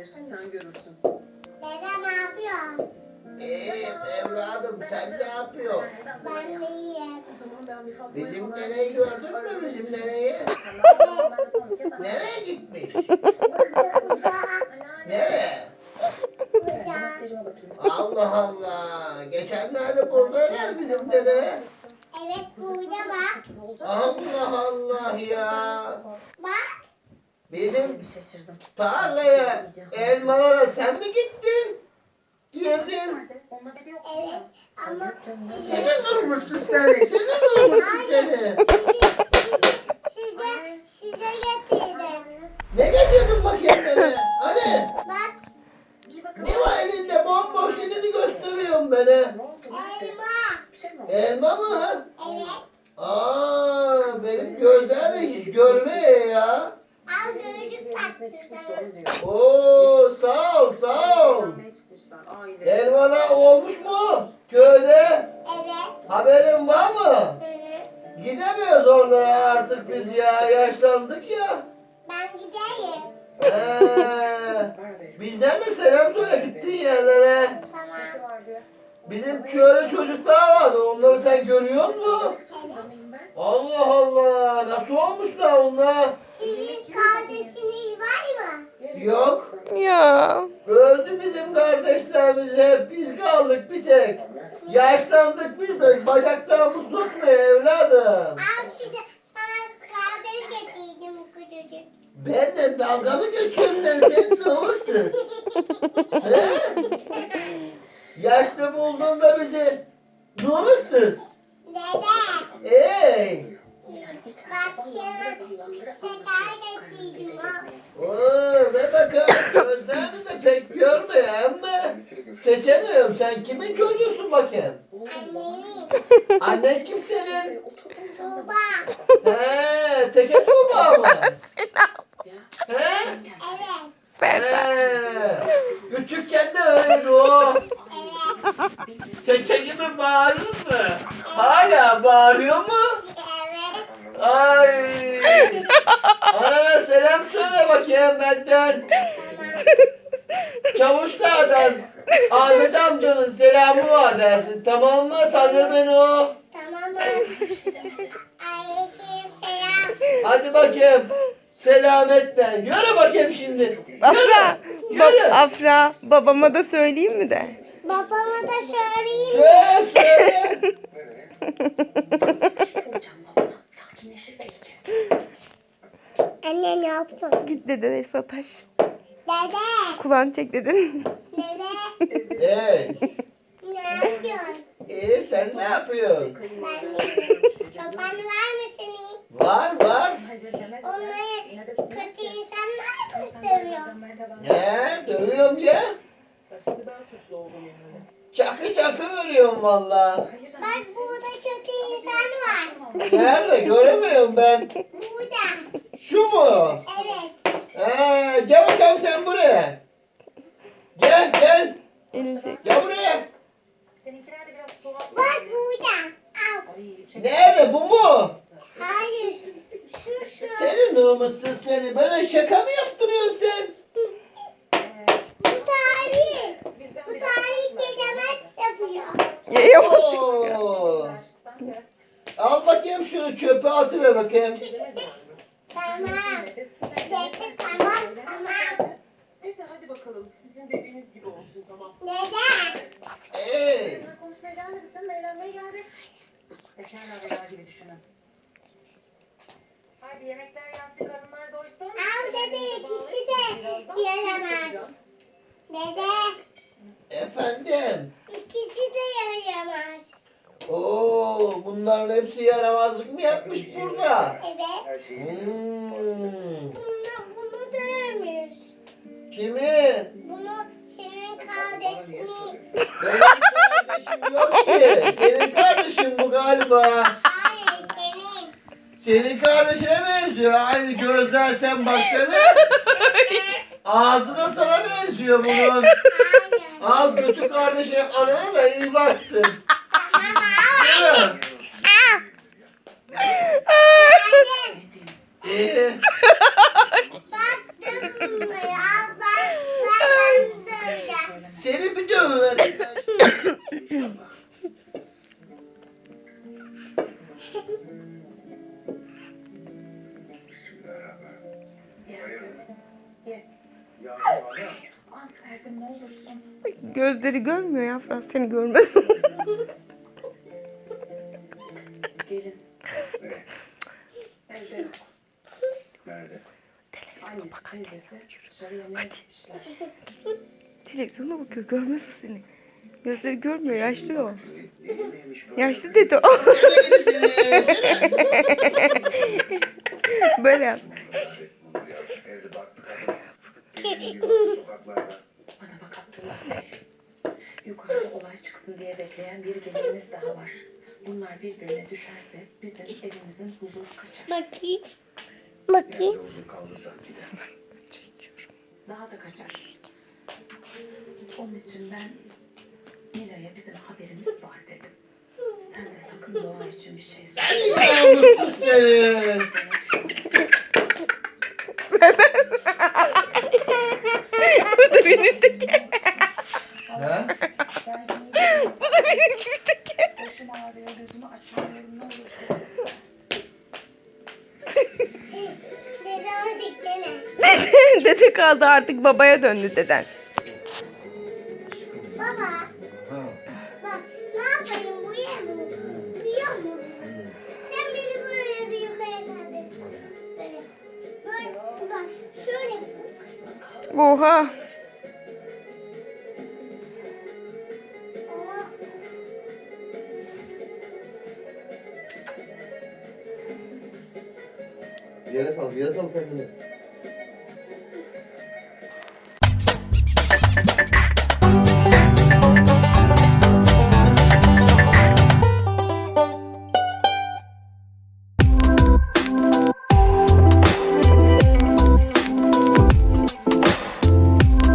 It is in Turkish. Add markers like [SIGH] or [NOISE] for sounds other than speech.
gelir. Sen görürsün. Dede ne yapıyor? İyiyim evladım sen ne yapıyorsun? Ben de iyiyim. O zaman ben bir Fatma'ya Bizim vereyim. gördün mü bizim ararım. Nereye gitmiş? [LAUGHS] Nereye? Allah Allah. Geçenlerde buradaydı bizim dede. Evet burada bak. Allah Allah ya. Bak. Bizim şaşırdım. tarlaya elmalara sen mi gittin? Girdin. Evet ama size Senin olmuşsun seni. Senin olmuşsun seni. size size getirdim. Ne getirdin bakayım beni? Hani? Bak. Ne var elinde? Bomboş elini gösteriyorsun bana. Elma. Şey? Elma mı? Evet. Aa, benim gözler de hiç görmüyor ya. Al gözlük taktı sana. Oo, sağ ol, sağ ol. Elmalar olmuş mu? Köyde. Evet. Haberin var mı? Hı hı. Gidemiyoruz oralara artık biz ya. Yaşlandık ya. Ben gideyim. Ee, bizden de selam söyle gittiğin yerlere. Tamam. Bizim köyde çocuklar vardı. Onları sen görüyor musun? Ben. Allah Allah. Nasıl olmuşlar onlar? Mı? Yok. Ya. Öldü bizim kardeşlerimiz hep. Biz kaldık bir tek. Yaşlandık biz de. Bacaklarımız tutmuyor evladım. Al şimdi sana kardeş getirdim küçücük. Benden dalga mı geçiyorsun lan sen namussuz? He? Yaşlı bulduğunda bizi namussuz. Dede. Ey! Bak sana şeker getirdim al. Oo, ver bakalım. Gözlerimiz de pek görmüyor ama seçemiyorum. Sen kimin çocuğusun bakayım? Annemin. Annen kim senin? Tuğba. He, teke tuğba mı? He? Evet. Serda. He. Küçükken de öyleydi o. Evet. Teke gibi bağırırdı. Hala bağırıyor mu? Anana selam söyle bakayım benden. Çavuşlardan Ahmet amcanın selamı var dersin. Tamam mı? Tanır beni o. Tamam mı? Aleyküm selam. Hadi bakayım. Selametle. Yürü bakayım şimdi. Afra. Yürü. Bab Yürü. Afra. Babama da söyleyeyim mi de? Babama da söyleyeyim. Söyle söyle. [LAUGHS] Yaptın? Git dedene sataş. Dede. Kulağını çek dedin. Dede. Hey. Ne yapıyorsun? İyi sen ne yapıyorsun? Ben de. Çoban var mı senin? Var var. Onları kötü insanlar mı seviyor? Ne? Dövüyorum ya. Çakı çakı veriyorum valla. Bak burada kötü insan var. Nerede? Göremiyorum ben. Şu mu? Evet. Ha, gel bakalım sen buraya. Gel gel. Çek. Gel buraya. Seninkiler de biraz tuhaf. Bak burada. Al. Nerede bu mu? Hayır. Şu şu. Senin namussuz seni. Bana şaka mı yaptırıyorsun sen? Ee, Bu tarih. Bu tarih dedemez yapıyor. Oo. De- Al bakayım şunu çöpe atıver bakayım. Tamam. Nefes- Dede tamam tamam. Neyse hadi bakalım. Sizin dediğiniz gibi olsun tamam. Neden? Hey. Bizimle konuşmaya gelmedik canım. Eğlenmeye geldik. Bekarlar veda gibi düşünün. Hadi yemekler yansın, karınlar doysun. Al dede ikisi de yaramaz. Dede Efendim. ikisi de yaramaz. Oo, bunların hepsi yaramazlık mı yapmış burada? Evet. Hmm. Bunu, bunu dövmüş. Kimi? Bunu senin kardeşini. Benim kardeşim yok ki. Senin kardeşin bu galiba. Hayır senin. Senin kardeşine benziyor. Aynı gözler sen baksana. Ağzına sana benziyor bunun. Al götür kardeşine anana da iyi baksın. Değil mi? Ee, seni bir dövün. Gözleri görmüyor ya Fırat seni görmez. Gelin. Evde teyzesi dışarı yemeğe gitmişler. Televizyona bakıyor görmez o seni. Gözleri görmüyor yaşlı o. Yaşlı dedi o. [LAUGHS] Böyle yap. Birbirine düşerse bizim evimizin huzuru kaçar. Bakayım. Bakayım. [LAUGHS] Daha da kaçar. Onun için ben Nilay'a bizim haberimiz var dedim. Sen de sakın doğa için bir şey söyle. Namussuz seni. Bu da benim? Ben şimdi Bu da benim başım ağrıyor, gözümü açamıyorum. Ne olursa. Dede hadi [LAUGHS] dene. Dede kaldı artık babaya döndü deden. Baba. Ha. Bak ne yapayım uyuyor mu? Uyuyor mu? Sen beni böyle bir yukarı kaldır. Böyle. Böyle bak şöyle. Oha. Ama Bir yere